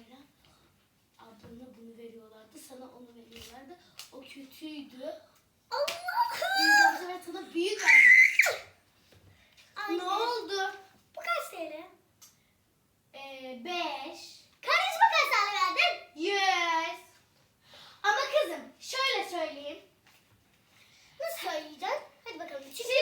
Mayra ablana bunu veriyorlardı. Sana onu veriyorlardı. O kötüydü. Allah'ım. Biz de sana büyük Ne oldu? Bu kaç TL? Ee, beş. Kardeşime kaç tane verdin? Yüz. Ama kızım şöyle söyleyeyim. Nasıl söyleyeceksin? Hadi bakalım. Şimdi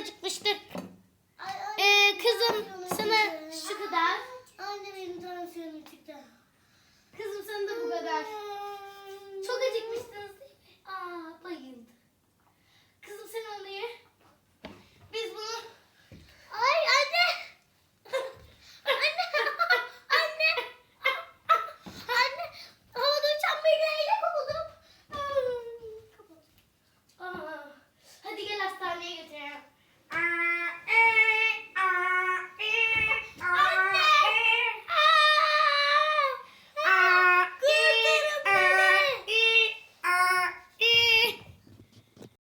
acıkmıştır. Ee, kızım sana şu kadar. Anne benim tansiyonum çıktı.